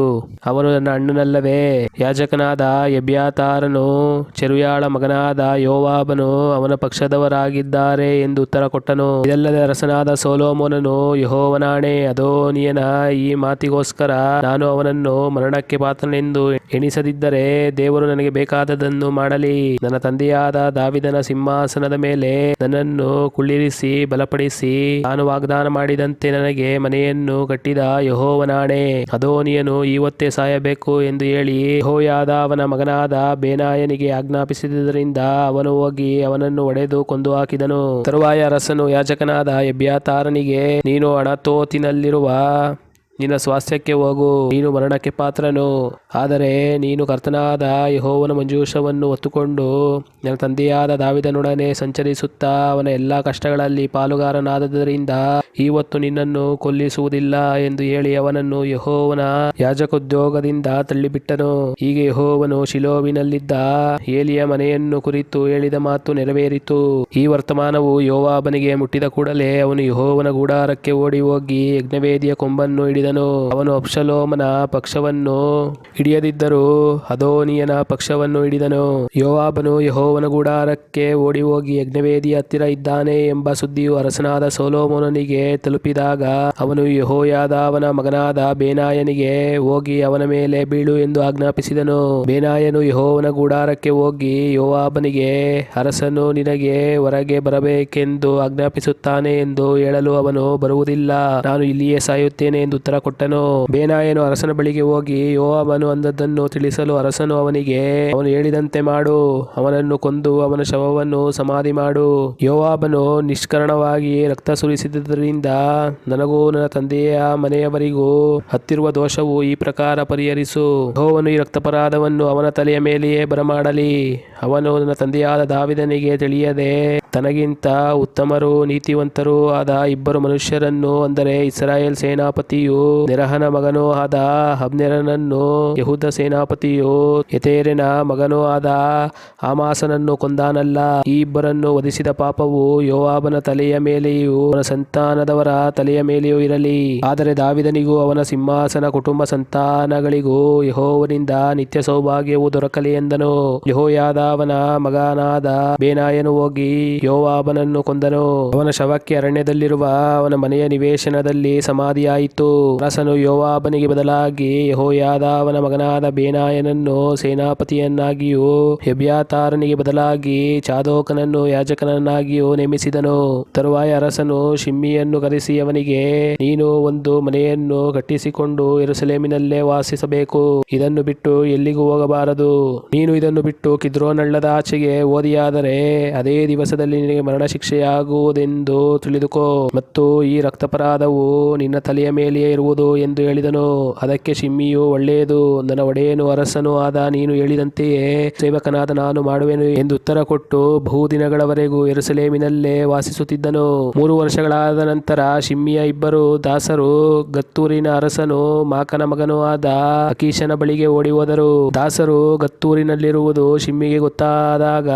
Speaker 1: ಅವನು ನನ್ನ ಅಣ್ಣನಲ್ಲವೇ. ಯಾಜಕನಾದ ಎಬ್ಯಾತಾರನು, ಚೆರುಯಾಳ ಮಗನಾದ ಯೋವಾಬನು ಅವನ ಪಕ್ಷದವರಾಗಿದ್ದಾರೆ ಎಂದು ಉತ್ತರ ಕೊಟ್ಟನು. ಇದಲ್ಲದೆ ಅರಸನಾದ ಸೋಲೋಮೋನನು ಯಹೋವನಾಣೆ ಅದೋನಿಯನ ಈ ಮಾತಿಗೋಸ್ಕರ ನಾನು ಅವನನ್ನು ಮರಣಕ್ಕೆ ಪಾತ್ರನೆಂದು ಎಣಿಸದಿದ್ದರೆ ದೇವರು ನನಗೆ ಬೇಕಾದದನ್ನು ಮಾಡಲಿ. ನನ್ನ ತಂದೆಯಾದ ದಾವಿದನ ಸಿಂಹಾಸನದ ಮೇಲೆ ನನ್ನನ್ನು ಕುಳ್ಳಿರಿಸಿ, ಬಲಪಡಿಸಿ, ನಾನು ವಾಗ್ದಾನ ಮಾಡಿದಂತೆ ನನಗೆ ಮನೆಯನ್ನು ಕಟ್ಟಿದ ಯಹೋವನಾಣೆ ಅದೋನಿಯನು ಇವತ್ತೇ ಸಾಯಬೇಕು ಎಂದು ಹೇಳಿ ಯಹೋಯಾದ ಅವನ ಮಗನಾದ ಬೇನಾಯನಿಗೆ ಆಜ್ಞಾಪಿಸಿದ್ದರಿಂದ ಅವನು ಹೋಗಿ ಅವನನ್ನು ಹೊಡೆದು ಕೊಂದು ಹಾಕಿದನು. ತರುವಾಯ ಅರಸನು ಯಾಜಕನಾದ ಎಬ್ಯಾತಾರನಿಗೆ ನೀನು ಅಣತೋತಿನಲ್ಲಿರುವ ನಿನ್ನ ಸ್ವಾಸ್ಥ್ಯಕ್ಕೆ ಹೋಗು, ನೀನು ಮರಣಕ್ಕೆ ಪಾತ್ರನು. ಆದರೆ ನೀನು ಕರ್ತನಾದ ಯಹೋವನ ಮಂಜೂಷವನ್ನು ಹೊತ್ತುಕೊಂಡು ನನ್ನ ತಂದೆಯಾದ ದಾವಿದನೊಡನೆ ಸಂಚರಿಸುತ್ತಾ ಅವನ ಎಲ್ಲಾ ಕಷ್ಟಗಳಲ್ಲಿ ಪಾಲುಗಾರನಾದದರಿಂದ ಇವತ್ತು ನಿನ್ನನ್ನು ಕೊಲ್ಲಿಸುವುದಿಲ್ಲ ಎಂದು ಹೇಳಿ ಅವನನ್ನು ಯಹೋವನ ಯಾಜಕೋದ್ಯೋಗದಿಂದ ತಳ್ಳಿಬಿಟ್ಟನು. ಹೀಗೆ ಯಹೋವನು ಶಿಲೋವಿನಲ್ಲಿದ್ದ ಏಲಿಯ ಮನೆಯನ್ನು ಕುರಿತು ಹೇಳಿದ ಮಾತು ನೆರವೇರಿತು. ಈ ವರ್ತಮಾನವು ಯೋವಾಬನಿಗೆ ಮುಟ್ಟಿದ ಕೂಡಲೇ ಅವನು ಯಹೋವನ ಗೂಡಾರಕ್ಕೆ ಓಡಿ ಹೋಗಿ ಯಜ್ಞವೇದಿಯ ಕೊಂಬನ್ನು ಹಿಡಿದನು. ಅವನು ಅಬ್ಷಲೋಮನ ಪಕ್ಷವನ್ನು ಹಿಡಿಯದಿದ್ದರೂ ಅದೋನಿಯನ ಪಕ್ಷವನ್ನು ಹಿಡಿದನು. ಯೋವಾಬನು ಯಹೋವನ ಗೂಡಾರಕ್ಕೆ ಓಡಿ ಹೋಗಿ ಯಜ್ಞವೇದಿ ಹತ್ತಿರ ಇದ್ದಾನೆ ಎಂಬ ಸುದ್ದಿಯು ಅರಸನಾದ ಸೋಲೋಮೋನನಿಗೆ ತಲುಪಿದಾಗ ಅವನು ಯಹೋಯಾದಾವನ ಮಗನಾದ ಬೇನಾಯನಿಗೆ ಹೋಗಿ ಅವನ ಮೇಲೆ ಬೀಳು ಎಂದು ಆಜ್ಞಾಪಿಸಿದನು. ಬೇನಾಯನು ಯಹೋವನ ಗೂಡಾರಕ್ಕೆ ಹೋಗಿ ಯೋವಾಬನಿಗೆ, ಅರಸನು ನಿನಗೆ ಹೊರಗೆ ಬರಬೇಕೆಂದು ಆಜ್ಞಾಪಿಸುತ್ತಾನೆ ಎಂದು ಹೇಳಲು ಅವನು ಬರುವುದಿಲ್ಲ. ನಾನು ಇಲ್ಲಿಯೇ ಸಾಯುತ್ತೇನೆ ಎಂದು ಕೊಟ್ಟನು. ಬೇನಾಯನು ಅರಸನ ಬಳಿಗೆ ಹೋಗಿ ಯೋವಾಬನು ಅಂದದ್ದನ್ನು ತಿಳಿಸಲು ಅರಸನು ಅವನಿಗೆ, ಅವನು ಹೇಳಿದಂತೆ ಮಾಡು, ಅವನನ್ನು ಕೊಂದು ಅವನ ಶವವನ್ನು ಸಮಾಧಿ ಮಾಡು. ಯೋವಾಬನು ನಿಷ್ಕರಣವಾಗಿ ರಕ್ತ ಸುರಿಸಿದ್ದರಿಂದ ನನಗೂ ನನ್ನ ತಂದೆಯ ಮನೆಯವರಿಗೂ ಹತ್ತಿರುವ ದೋಷವು ಈ ಪ್ರಕಾರ ಪರಿಹರಿಸು. ಯೋವನು ಈ ರಕ್ತಪರಾಧವನ್ನು ಅವನ ತಲೆಯ ಮೇಲೆಯೇ ಬರಮಾಡಲಿ. ಅವನು ನನ್ನ ತಂದೆಯಾದ ದಾವಿದನಿಗೆ ತಿಳಿಯದೆ ತನಗಿಂತ ಉತ್ತಮರು ನೀತಿವಂತರೂ ಆದ ಇಬ್ಬರು ಮನುಷ್ಯರನ್ನು ಅಂದರೆ ಇಸ್ರಾಯೇಲ್ ಸೇನಾಪತಿಯು ನೆರಹನ ಮಗನೂ ಆದ ಹಬ್ನೆರನನ್ನು ಯಹುದ ಸೇನಾಪತಿಯು ಯತೇರಿನ ಮಗನೂ ಆದ ಆಮಾಸನನ್ನು ಕೊಂದಾನಲ್ಲ. ಈ ಇಬ್ಬರನ್ನು ವಧಿಸಿದ ಪಾಪವು ಯೋವಾಬನ ತಲೆಯ ಮೇಲೆಯೂ ಅವನ ಸಂತಾನದವರ ತಲೆಯ ಮೇಲೆಯೂ ಇರಲಿ. ಆದರೆ ದಾವಿದನಿಗೂ ಅವನ ಸಿಂಹಾಸನ ಕುಟುಂಬ ಸಂತಾನಗಳಿಗೂ ಯಹೋವನಿಂದ ನಿತ್ಯ ಸೌಭಾಗ್ಯವು ದೊರಕಲಿ ಎಂದನು. ಯಹೋಯಾದಾವನ ಮಗನಾದ ಬೇನಾಯನು ಹೋಗಿ ಯೋವಾಬನನ್ನು ಕೊಂದನು. ಅವನ ಶವಕ್ಕೆ ಅರಣ್ಯದಲ್ಲಿರುವ ಅವನ ಮನೆಯ ನಿವೇಶನದಲ್ಲಿ ಸಮಾಧಿಯಾಯಿತು. ಅರಸನು ಯೋವಾಬನಿಗೆ ಬದಲಾಗಿ ಯಹೋಯಾದಾವನ ಮಗನಾದ ಬೇನಾಯನನ್ನು ಸೇನಾಪತಿಯನ್ನಾಗಿಯೂ ಹೆಬ್ಯಾತಾರನಿಗೆ ಬದಲಾಗಿ ಚಾದೋಕನನ್ನು ಯಾಜಕನನ್ನಾಗಿಯೂ ನೇಮಿಸಿದನು. ತರುವಾಯ ಅರಸನು ಶಿಮ್ಮಿಯನ್ನು ಕರೆಸಿ ಅವನಿಗೆ ನೀನು ಒಂದು ಮನೆಯನ್ನು ಕಟ್ಟಿಸಿಕೊಂಡು ಎರುಸಲೇಮಿನಲ್ಲೇ ವಾಸಿಸಬೇಕು. ಇದನ್ನು ಬಿಟ್ಟು ಎಲ್ಲಿಗೂ ಹೋಗಬಾರದು. ನೀನು ಇದನ್ನು ಬಿಟ್ಟು ಕಿದ್ರೋನಳ್ಳದ ಆಚೆಗೆ ಓದಿಯಾದರೆ ಅದೇ ದಿವಸದಲ್ಲಿ ನಿನಗೆ ಮರಣ ಶಿಕ್ಷೆಯಾಗುವುದೆಂದು ತಿಳಿದುಕೋ. ಮತ್ತು ಈ ರಕ್ತಪರಾಧವು ನಿನ್ನ ತಲೆಯ ಮೇಲೆಯೇ ಇರುವುದು ಎಂದು ಹೇಳಿದನು, ಅದಕ್ಕೆ ಶಿಮ್ಮಿಯು, ಒಳ್ಳೆಯದು, ನನ್ನ ಒಡೆಯನು ಅರಸನು ಆದ ನೀನು ಹೇಳಿದಂತೆಯೇ ಸೇವಕನಾದ ನಾನು ಮಾಡುವೆನು ಎಂದು ಉತ್ತರ ಕೊಟ್ಟು ಬಹುದಿನಗಳವರೆಗೂ ಎರಸಲೇಮಿನಲ್ಲೇ ವಾಸಿಸುತ್ತಿದ್ದನು. ಮೂರು ವರ್ಷಗಳಾದ ನಂತರ ಶಿಮ್ಮಿಯ ಇಬ್ಬರು ದಾಸರು, ಗತ್ತೂರಿನ ಅರಸನು, ಮಾಕನ ಮಗನೂ ಆದ ಅಕೀಶನ ಬಳಿಗೆ ಓಡಿ ಹೋದರು ದಾಸರು ಗತ್ತೂರಿನಲ್ಲಿರುವುದು ಶಿಮ್ಮಿಗೆ ಗೊತ್ತಾದಾಗ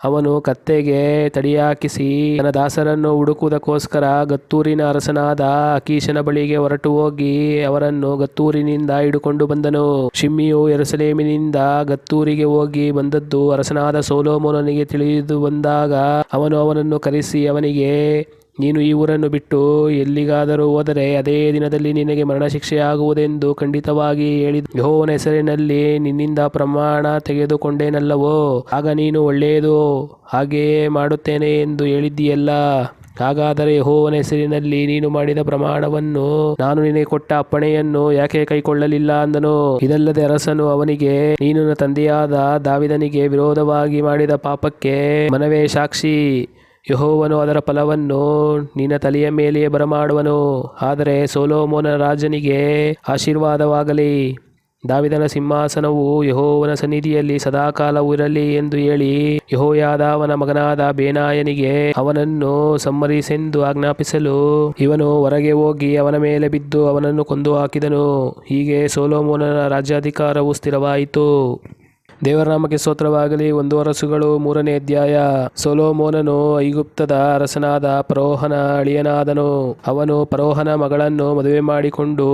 Speaker 1: ಅವನು ಕತ್ತೆಗೆ ತಡಿಯಾಕಿಸಿ ತನ್ನ ದಾಸರನ್ನು ಹುಡುಕುವುದಕ್ಕೋಸ್ಕರ ಗತ್ತೂರಿನ ಅರಸನಾದ ಅಕೀಶನ ಬಳಿಗೆ ಹೊರಟು ಹೋಗಿ ಅವರನ್ನು ಗತ್ತೂರಿನಿಂದ ಹಿಡುಕೊಂಡು ಬಂದನು. ಶಿಮ್ಮಿಯು ಎರಸಲೇಮಿನಿಂದ ಗತ್ತೂರಿಗೆ ಹೋಗಿ ಬಂದದ್ದು ಅರಸನಾದ ಸೋಲೋಮೋನನಿಗೆ ತಿಳಿದು ಬಂದಾಗ ಅವನು ಅವನನ್ನು ಕರೆಸಿ ಅವನಿಗೆ ನೀನು ಈ ಊರನ್ನು ಬಿಟ್ಟು ಎಲ್ಲಿಗಾದರೂ ಹೋದರೆ ಅದೇ ದಿನದಲ್ಲಿ ನಿನಗೆ ಮರಣಶಿಕ್ಷೆಯಾಗುವುದೆಂದು ಖಂಡಿತವಾಗಿ ಹೇಳಿದ ಯಹೋವನ ಹೆಸರಿನಲ್ಲಿ ನಿನ್ನಿಂದ ಪ್ರಮಾಣ ತೆಗೆದುಕೊಂಡೇನಲ್ಲವೋ? ಆಗ ನೀನು ಒಳ್ಳೆಯದು? ಹಾಗೆಯೇ ಮಾಡುತ್ತೇನೆ ಎಂದು ಹೇಳಿದ್ದೀಯಲ್ಲ. ಹಾಗಾದರೆ ಯಹೋವನ ಹೆಸರಿನಲ್ಲಿ ನೀನು ಮಾಡಿದ ಪ್ರಮಾಣವನ್ನು ನಾನು ನಿನಗೆ ಕೊಟ್ಟ ಅಪ್ಪಣೆಯನ್ನು ಯಾಕೆ ಕೈಕೊಳ್ಳಲಿಲ್ಲ ಅಂದನು? ಇದಲ್ಲದೆ ಅರಸನು ಅವನಿಗೆ, ನೀನು ತಂದೆಯಾದ ದಾವಿದನಿಗೆ ವಿರೋಧವಾಗಿ ಮಾಡಿದ ಪಾಪಕ್ಕೆ ಮನವೇ ಸಾಕ್ಷಿ. ಯೆಹೋವನು ಅದರ ಫಲವನ್ನು ನಿನ್ನ ತಲೆಯ ಮೇಲೆಯೇ ಬರಮಾಡುವನು. ಆದರೆ ಸೋಲೋಮೋನ ರಾಜನಿಗೆ ಆಶೀರ್ವಾದವಾಗಲಿ. ದಾವಿದನ ಸಿಂಹಾಸನವು ಯಹೋವನ ಸನ್ನಿಧಿಯಲ್ಲಿ ಸದಾಕಾಲವೂ ಇರಲಿ ಎಂದು ಹೇಳಿ ಯಹೋಯಾದಾವನ ಮಗನಾದ ಬೇನಾಯನಿಗೆ ಅವನನ್ನು ಸಂಹರಿಸೆಂದು ಆಜ್ಞಾಪಿಸಲು ಇವನು ಹೊರಗೆ ಹೋಗಿ ಅವನ ಮೇಲೆ ಬಿದ್ದು ಅವನನ್ನು ಕೊಂದು ಹಾಕಿದನು. ಹೀಗೆ ಸೋಲೋಮೋನನ ರಾಜ್ಯಾಧಿಕಾರವು ಸ್ಥಿರವಾಯಿತು. ದೇವರ ನಾಮಕ್ಕೆ ಸ್ತೋತ್ರವಾಗಲಿ. ಒಂದು ಅರಸುಗಳು, ಮೂರನೇ ಅಧ್ಯಾಯ. ಸೊಲೋಮೋನನು ಐಗುಪ್ತದ ಅರಸನಾದ ಪರೋಹನ ಅಳಿಯನಾದನು. ಅವನು ಪರೋಹನ ಮಗಳನ್ನು ಮದುವೆ ಮಾಡಿಕೊಂಡು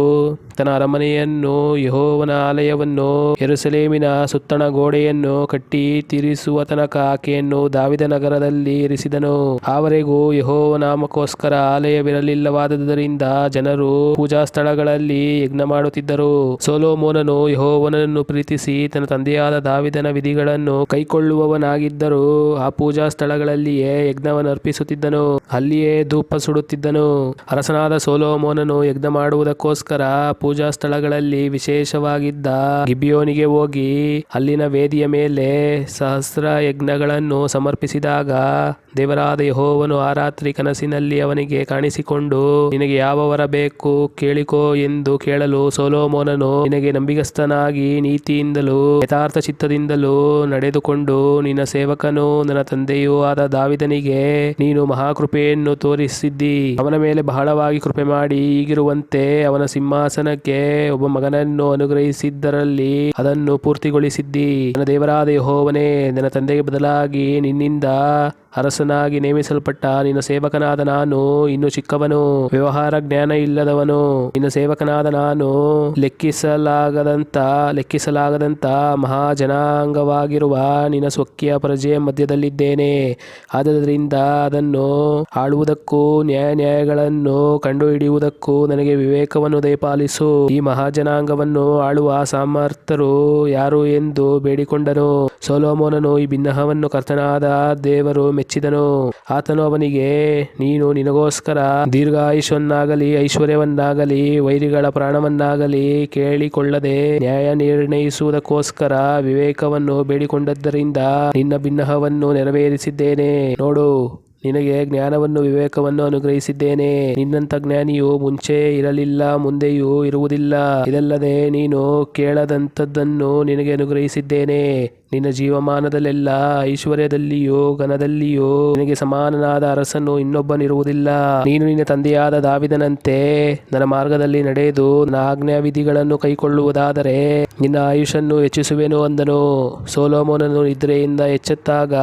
Speaker 1: ತನ್ನ ಅರಮನೆಯನ್ನು ಯಹೋವನ ಆಲಯವನ್ನು ಎರುಸಲೇಮಿನ ಸುತ್ತಣ ಗೋಡೆಯನ್ನು ಕಟ್ಟಿ ತೀರಿಸುವ ತನಕ ಆಕೆಯನ್ನು ದಾವಿದ ನಗರದಲ್ಲಿ ಇರಿಸಿದನು. ಆವರೆಗೂ ಯಹೋವನಾಮಕ್ಕೋಸ್ಕರ ನಾಮಕ್ಕೋಸ್ಕರ ಆಲಯವಿರಲಿಲ್ಲವಾದ್ದರಿಂದ ಜನರು ಪೂಜಾ ಸ್ಥಳಗಳಲ್ಲಿ ಯಜ್ಞ ಮಾಡುತ್ತಿದ್ದರು. ಸೊಲೋಮೋನನು ಯಹೋವನನ್ನು ಪ್ರೀತಿಸಿ ತನ್ನ ತಂದೆಯಾದ ದಾವಿದನ ವಿಧಿಗಳನ್ನು ಕೈಕೊಳ್ಳುವವನಾಗಿದ್ದರೂ ಆ ಪೂಜಾ ಸ್ಥಳಗಳಲ್ಲಿಯೇ ಯಜ್ಞವನ್ನು ಅರ್ಪಿಸುತ್ತಿದ್ದನು. ಅಲ್ಲಿಯೇ ಧೂಪ ಸುಡುತ್ತಿದ್ದನು. ಅರಸನಾದ ಸೋಲೋಮೋನನು ಯಜ್ಞ ಮಾಡುವುದಕ್ಕೋಸ್ಕರ ಪೂಜಾ ಸ್ಥಳಗಳಲ್ಲಿ ವಿಶೇಷವಾಗಿದ್ದ ಗಿಬಿಯೋನಿಗೆ ಹೋಗಿ ಅಲ್ಲಿನ ವೇದಿಯ ಮೇಲೆ ಸಹಸ್ರ ಯಜ್ಞಗಳನ್ನು ಸಮರ್ಪಿಸಿದಾಗ ದೇವರಾದ ಯಹೋವನು ಆ ರಾತ್ರಿ ಕನಸಿನಲ್ಲಿ ಅವನಿಗೆ ಕಾಣಿಸಿಕೊಂಡು, ನಿನಗೆ ಯಾವ ವರ ಬೇಕು ಕೇಳಿಕೋ ಎಂದು ಕೇಳಲು ಸೋಲೋಮೋನನು ನಿನಗೆ ನಂಬಿಗಸ್ತನಾಗಿ ನೀತಿಯಿಂದಲೂ ಯಥಾರ್ಥ ಚಿತ್ತದಿಂದಲೂ ನಡೆದುಕೊಂಡು, ನಿನ್ನ ಸೇವಕನು ನನ್ನ ತಂದೆಯೂ ಆದ ದಾವಿದನಿಗೆ ನೀನು ಮಹಾಕೃಪೆಯನ್ನು ತೋರಿಸಿದ್ದಿ. ಅವನ ಮೇಲೆ ಬಹಳವಾಗಿ ಕೃಪೆ ಮಾಡಿ ಈಗಿರುವಂತೆ ಅವನ ಸಿಂಹಾಸನಕ್ಕೆ ಒಬ್ಬ ಮಗನನ್ನು ಅನುಗ್ರಹಿಸಿದ್ದರಲ್ಲಿ ಅದನ್ನು ಪೂರ್ತಿಗೊಳಿಸಿದ್ದಿ. ನನ್ನ ದೇವರಾದ ಯಹೋವನೇ, ನನ್ನ ತಂದೆಗೆ ಬದಲಾಗಿ ನಿನ್ನಿಂದ ಅರಸನಾಗಿ ನೇಮಿಸಲ್ಪಟ್ಟ ನಿನ್ನ ಸೇವಕನಾದ ನಾನು, ಇನ್ನು ಚಿಕ್ಕವನು. ವ್ಯವಹಾರ ಜ್ಞಾನ ಇಲ್ಲದವನು, ನಿನ್ನ ಸೇವಕನಾದ ನಾನು. ಲೆಕ್ಕಿಸಲಾಗದಂತ ಲೆಕ್ಕಿಸಲಾಗದಂತ ಮಹಾಜನಾಂಗವಾಗಿರುವ ನಿನ್ನ ಸ್ವಕೀಯ ಪ್ರಜೆಯ ಮಧ್ಯದಲ್ಲಿದ್ದೇನೆ. ಆದ್ದರಿಂದ ಅದನ್ನು ಆಳುವುದಕ್ಕೂ ನ್ಯಾಯ ನ್ಯಾಯಗಳನ್ನು ಕಂಡುಹಿಡಿಯುವುದಕ್ಕೂ ನನಗೆ ವಿವೇಕವನ್ನು ದಯಪಾಲಿಸು. ಈ ಮಹಾಜನಾಂಗವನ್ನು ಆಳುವ ಸಾಮರ್ಥ್ಯರು ಯಾರು ಎಂದು ಬೇಡಿಕೊಂಡನು ಸೋಲೋಮೋನನು ಈ ಭಿನ್ನಹವನ್ನು ಕರ್ತನಾದ ದೇವರು ಮೆಚ್ಚಿದನು. ಆತನು ಅವನಿಗೆ, ನೀನು ನಿನಗೋಸ್ಕರ ದೀರ್ಘಾಯುಷವನ್ನಾಗಲಿ, ಐಶ್ವರ್ಯವನ್ನಾಗಲಿ, ವೈರಿಗಳ ಪ್ರಾಣವನ್ನಾಗಲಿ ಕೇಳಿಕೊಳ್ಳದೆ ನ್ಯಾಯ ನಿರ್ಣಯಿಸುವುದಕ್ಕೋಸ್ಕರ ವಿವೇಕವನ್ನು ಬೇಡಿಕೊಂಡದ್ದರಿಂದ ನಿನ್ನ ಭಿನ್ನಹವನ್ನು ನೆರವೇರಿಸಿದ್ದೇನೆ. ನೋಡು, ನಿನಗೆ ಜ್ಞಾನವನ್ನು ವಿವೇಕವನ್ನು ಅನುಗ್ರಹಿಸಿದ್ದೇನೆ. ನಿನ್ನಂತ ಜ್ಞಾನಿಯು ಮುಂಚೆ ಇರಲಿಲ್ಲ, ಮುಂದೆಯೂ ಇರುವುದಿಲ್ಲ. ಇದಲ್ಲದೆ ನೀನು ಕೇಳದಂಥದ್ದನ್ನು ನಿನಗೆ ಅನುಗ್ರಹಿಸಿದ್ದೇನೆ. ನಿನ್ನ ಜೀವಮಾನದಲ್ಲೆಲ್ಲ ಐಶ್ವರ್ಯದಲ್ಲಿಯೋ ಘನದಲ್ಲಿಯೂ ನಿನಗೆ ಸಮಾನನಾದ ಅರಸನು ಇನ್ನೊಬ್ಬನಿರುವುದಿಲ್ಲ. ನೀನು ನಿನ್ನ ತಂದೆಯಾದ ದಾವಿದನಂತೆ ನನ್ನ ಮಾರ್ಗದಲ್ಲಿ ನಡೆದು ನನ್ನ ಆಜ್ಞಾವಿಧಿಗಳನ್ನು ಕೈಕೊಳ್ಳುವುದಾದರೆ ನಿನ್ನ ಆಯುಷನ್ನು ಹೆಚ್ಚಿಸುವೆನು ಅಂದನು. ಸೋಲೋಮೋನನು ನಿದ್ರೆಯಿಂದ ಎಚ್ಚೆತ್ತಾಗ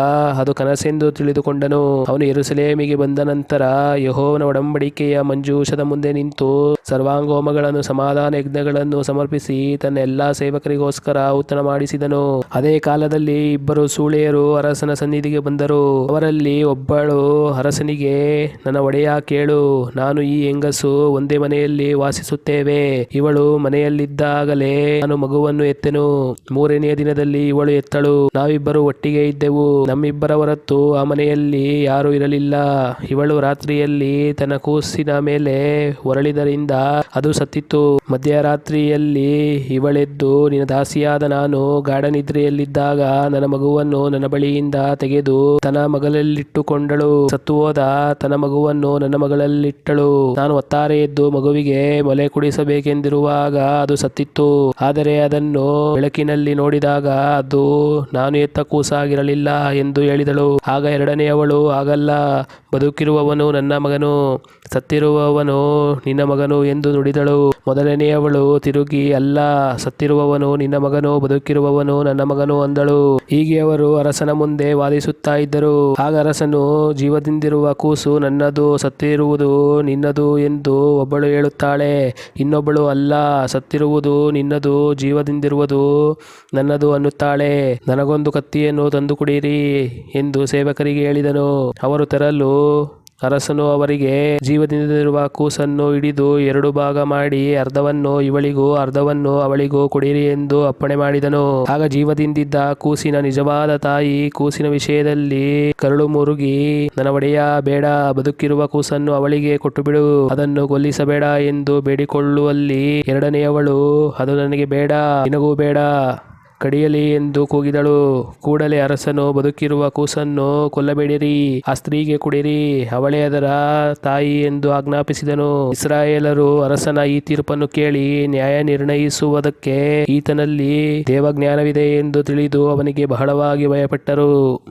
Speaker 1: ಅದು ಕನಸೆಂದು ತಿಳಿದುಕೊಂಡನು. ಅವನು ಎರುಸಲೇಮಿಗೆ ಬಂದ ನಂತರ ಯಹೋವನ ಒಡಂಬಡಿಕೆಯ ಮಂಜೂಷದ ಮುಂದೆ ನಿಂತು ಸರ್ವಾಂಗೋಮಗಳನ್ನು ಸಮಾಧಾನ ಯಜ್ಞಗಳನ್ನು ಸಮರ್ಪಿಸಿ ತನ್ನ ಎಲ್ಲಾ ಸೇವಕರಿಗೋಸ್ಕರ ಉತ್ತರ ಮಾಡಿಸಿದನು ಅದೇ ಕಾಲದಲ್ಲಿ ಇಬ್ಬರು ಸೂಳೆಯರು ಅರಸನ ಸನ್ನಿಧಿಗೆ ಬಂದರು. ಅವರಲ್ಲಿ ಒಬ್ಬಳು ಅರಸನಿಗೆ, ನನ್ನ ಒಡೆಯ, ಕೇಳು, ನಾನು ಈ ಹೆಂಗಸು ಒಂದೇ ಮನೆಯಲ್ಲಿ ವಾಸಿಸುತ್ತೇವೆ. ಇವಳು ಮನೆಯಲ್ಲಿದ್ದಾಗಲೇ ನಾನು ಮಗುವನ್ನು ಎತ್ತೆನು. ಮೂರನೆಯ ದಿನದಲ್ಲಿ ಇವಳು ಎತ್ತಳು. ನಾವಿಬ್ಬರು ಒಟ್ಟಿಗೆ ಇದ್ದೆವು. ನಮ್ಮಿಬ್ಬರ ಹೊರತು ಆ ಮನೆಯಲ್ಲಿ ಯಾರೂ ಇರಲಿಲ್ಲ. ಇವಳು ರಾತ್ರಿಯಲ್ಲಿ ತನ್ನ ಕೂಸಿನ ಮೇಲೆ ಹೊರಳಿದರಿಂದ ಅದು ಸತ್ತಿತ್ತು. ಮಧ್ಯರಾತ್ರಿಯಲ್ಲಿ ಇವಳೆದ್ದು ನಿನ್ನ ದಾಸಿಯಾದ ನಾನು ಗಾಢ ನಿದ್ರೆಯಲ್ಲಿದ್ದಾಗ ನನ್ನ ಮಗುವನ್ನು ನನ್ನ ಬಳಿಯಿಂದ ತೆಗೆದು ತನ್ನ ಮಗಲಲ್ಲಿಟ್ಟುಕೊಂಡಳು ಸತ್ತು ಹೋದ ತನ್ನ ಮಗುವನ್ನು ನನ್ನ ಮಗಳಲ್ಲಿಟ್ಟಳು. ನಾನು ಒತ್ತಾರೆ ಎದ್ದು ಮಗುವಿಗೆ ಮೊಲೆ ಕುಡಿಸಬೇಕೆಂದಿರುವಾಗ ಅದು ಸತ್ತಿತ್ತು. ಆದರೆ ಅದನ್ನು ಬೆಳಕಿನಲ್ಲಿ ನೋಡಿದಾಗ ಅದು ನಾನು ಎತ್ತ ಕೂಸಾಗಿರಲಿಲ್ಲ ಎಂದು ಹೇಳಿದಳು. ಆಗ ಎರಡನೆಯವಳು ಆಗಲ್ಲ ಬದುಕಿರುವವನು ನನ್ನ ಮಗನು, ಸತ್ತಿರುವವನು ನಿನ್ನ ಮಗನು ಎಂದು ನುಡಿದಳು. ಮೊದಲನೆಯವಳು ತಿರುಗಿ, ಅಲ್ಲ, ಸತ್ತಿರುವವನು ನಿನ್ನ ಮಗನು, ಬದುಕಿರುವವನು ನನ್ನ ಮಗನು ಅಂದಳು ಹೀಗೆ ಅವರು ಅರಸನ ಮುಂದೆ ವಾದಿಸುತ್ತಾ ಇದ್ದರು. ಆಗ ಅರಸನು, ಜೀವದಿಂದಿರುವ ಕೂಸು ನನ್ನದು, ಸತ್ತಿರುವುದು ನಿನ್ನದು ಎಂದು ಒಬ್ಬಳು ಹೇಳುತ್ತಾಳೆ. ಇನ್ನೊಬ್ಬಳು ಅಲ್ಲ, ಸತ್ತಿರುವುದು ನಿನ್ನದು, ಜೀವದಿಂದಿರುವುದು ನನ್ನದು ಅನ್ನುತ್ತಾಳೆ. ನನಗೊಂದು ಕತ್ತಿಯನ್ನು ತಂದು ಕುಡಿಯಿರಿ ಎಂದು ಸೇವಕರಿಗೆ ಹೇಳಿದನು. ಅವರು ತರಲು ಅರಸನು ಅವರಿಗೆ ಜೀವದಿಂದಿರುವ ಕೂಸನ್ನು ಹಿಡಿದು ಎರಡು ಭಾಗ ಮಾಡಿ, ಅರ್ಧವನ್ನು ಇವಳಿಗೂ, ಅರ್ಧವನ್ನು ಅವಳಿಗೂ ಕೊಡಿರಿ ಎಂದು ಅಪ್ಪಣೆ ಮಾಡಿದನು. ಆಗ ಜೀವದಿಂದಿದ್ದ ಕೂಸಿನ ನಿಜವಾದ ತಾಯಿ ಕೂಸಿನ ವಿಷಯದಲ್ಲಿ ಕರುಳು ಮುರುಗಿ, ನನ್ನ ಒಡೆಯ, ಬೇಡ, ಬದುಕಿರುವ ಕೂಸನ್ನು ಅವಳಿಗೆ ಕೊಟ್ಟು ಬಿಡು ಅದನ್ನು ಕೊಲ್ಲಿಸಬೇಡ ಎಂದು ಬೇಡಿಕೊಳ್ಳುವಲ್ಲಿ ಎರಡನೆಯವಳು, ಅದು ನನಗೆ ಬೇಡ, ನಿನಗೂ ಬೇಡ. ಕಡಿಯಲಿ ಎಂದು ಕೂಗಿದಳು. ಕೂಡಲೇ ಅರಸನು, ಬದುಕಿರುವ ಕೂಸನ್ನು ಕೊಲ್ಲಬೇಡಿರಿ. ಆ ಸ್ತ್ರೀಗೆ ಕುಡಿರಿ. ಅವಳೇ ಅದರ ತಾಯಿ ಎಂದು ಆಜ್ಞಾಪಿಸಿದನು. ಇಸ್ರಾಯೇಲರು ಅರಸನ ಈ ತೀರ್ಪನ್ನು ಕೇಳಿ ನ್ಯಾಯ ನಿರ್ಣಯಿಸುವುದಕ್ಕೆ ಈತನಲ್ಲಿ ದೇವಜ್ಞಾನವಿದೆ ಎಂದು ತಿಳಿದು ಅವನಿಗೆ ಬಹಳವಾಗಿ ಭಯಪಟ್ಟರು.